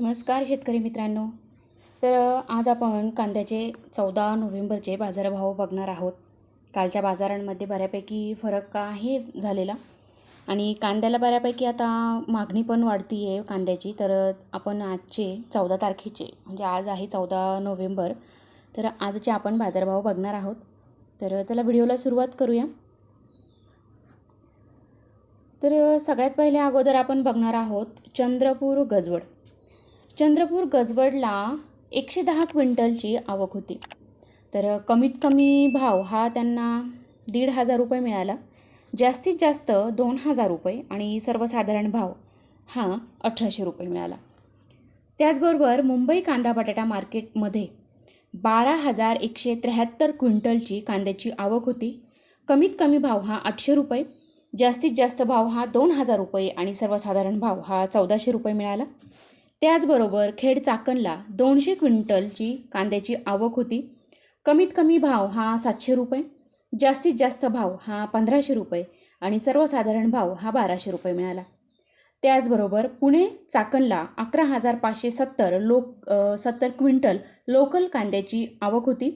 नमस्कार शेतकरी मित्रांनो. तर आज आपण कांद्याचे चौदा नोव्हेंबरचे बाजारभाव बघणार आहोत. कालच्या बाजारांमध्ये बऱ्यापैकी फरक आहे झालेला आणि कांद्याला बऱ्यापैकी आता मागणी पण वाढती आहे कांद्याची. तर आपण आजचे चौदा तारखेचे म्हणजे आज आहे चौदा नोव्हेंबर. तर आजचे आपण बाजारभाव बघणार आहोत. तर चला व्हिडिओला सुरुवात करूया. तर सगळ्यात पहिले अगोदर आपण बघणार आहोत चंद्रपूर गजवड. चंद्रपूर गजवडला एकशे दहा क्विंटलची आवक होती. तर कमीत कमी भाव हा त्यांना दीड हजार रुपये मिळाला. जास्तीत जास्त दोन हजार रुपये आणि सर्वसाधारण भाव हा अठराशे रुपये मिळाला. त्याचबरोबर मुंबई कांदा बटाटा मार्केटमध्ये बारा हजार एकशे त्र्याहत्तर क्विंटलची कांद्याची आवक होती. कमीत कमी भाव हा आठशे रुपये जास्तीत जास्त भाव हा दोन हजार रुपये आणि सर्वसाधारण भाव हा चौदाशे रुपये मिळाला. त्याचबरोबर खेड चाकणला दोनशे क्विंटलची कांद्याची आवक होती. कमीत कमी भाव हा सातशे रुपये जास्तीत जास्त भाव हा पंधराशे रुपये आणि सर्वसाधारण भाव हा बाराशे रुपये मिळाला. त्याचबरोबर पुणे चाकणला अकरा हजार पाचशे सत्तर लोक सत्तर क्विंटल लोकल कांद्याची आवक होती.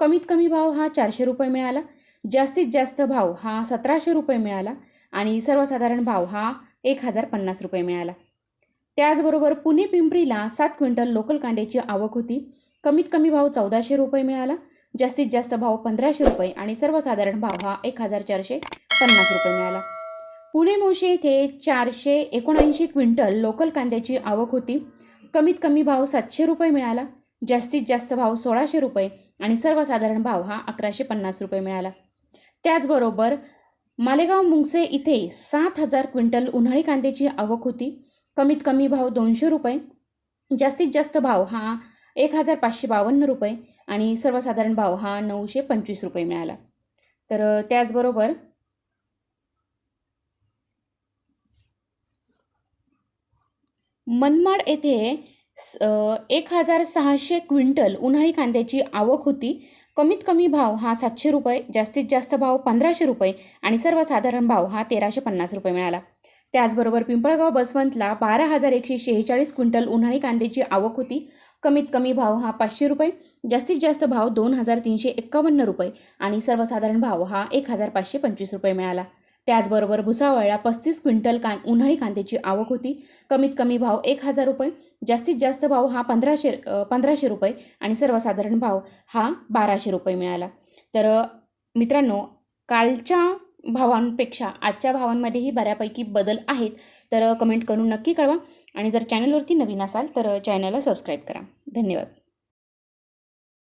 कमीत कमी भाव हा चारशे रुपये मिळाला जास्तीत जास्त भाव हा सतराशे रुपये मिळाला आणि सर्वसाधारण भाव हा एक हजार पन्नास रुपये मिळाला. त्याचबरोबर पुणे पिंपरीला सात क्विंटल लोकल कांद्याची आवक होती. कमीत कमी भाव चौदाशे रुपये मिळाला. जास्तीत जास्त भाव पंधराशे रुपये आणि सर्वसाधारण भाव हा एक हजार चारशे पन्नास रुपये मिळाला. पुणे मोशी येथे चारशे एकोणऐंशी क्विंटल लोकल कांद्याची आवक होती. कमीत कमी भाव सातशे रुपये मिळाला. जास्तीत जास्त भाव सोळाशे रुपये आणि सर्वसाधारण भाव हा अकराशे पन्नास रुपये मिळाला. त्याचबरोबर मालेगाव मुंगसे इथे सात हजार क्विंटल उन्हाळी कांद्याची आवक होती. कमीत कमी भाव दोनशे रुपये. जास्तीत जास्त भाव हा एक हजार पाचशे बावन्न रुपये आणि सर्वसाधारण भाव हा नऊशे पंचवीस रुपये मिळाला. तर त्याचबरोबर मनमाड येथे स- एक हजार सहाशे क्विंटल उन्हाळी कांद्याची आवक होती. कमीत कमी भाव हा सातशे रुपये जास्तीत जास्त भाव पंधराशे रुपये आणि सर्वसाधारण भाव हा तेराशे पन्नास रुपये मिळाला. त्याचबरोबर पिंपळगाव बसवंतला बारा हजार एकशे शेहेचाळीस क्विंटल उन्हाळी कांद्याची आवक होती. कमीत कमी भाव हा पाचशे रुपये जास्तीत जास्त भाव दोन हजार तीनशे एक्कावन्न रुपये आणि सर्वसाधारण भाव हा एक हजार पाचशे पंचवीस रुपये मिळाला. त्याचबरोबर भुसावळला पस्तीस क्विंटल कां उन्हाळी कांद्याची आवक होती. कमीत कमी भाव एक हजार रुपये जास्तीत जास्त भाव हा पंधराशे पंधराशे रुपये आणि सर्वसाधारण भाव हा बाराशे रुपये मिळाला. तर मित्रांनो कालच्या भावांपेक्षा आजच्या भावांमध्येही बऱ्यापैकी बदल आहेत तर कमेंट करून नक्की कळवा. आणि जर चॅनलवरती नवीन असाल तर चॅनलला सबस्क्राईब करा. धन्यवाद.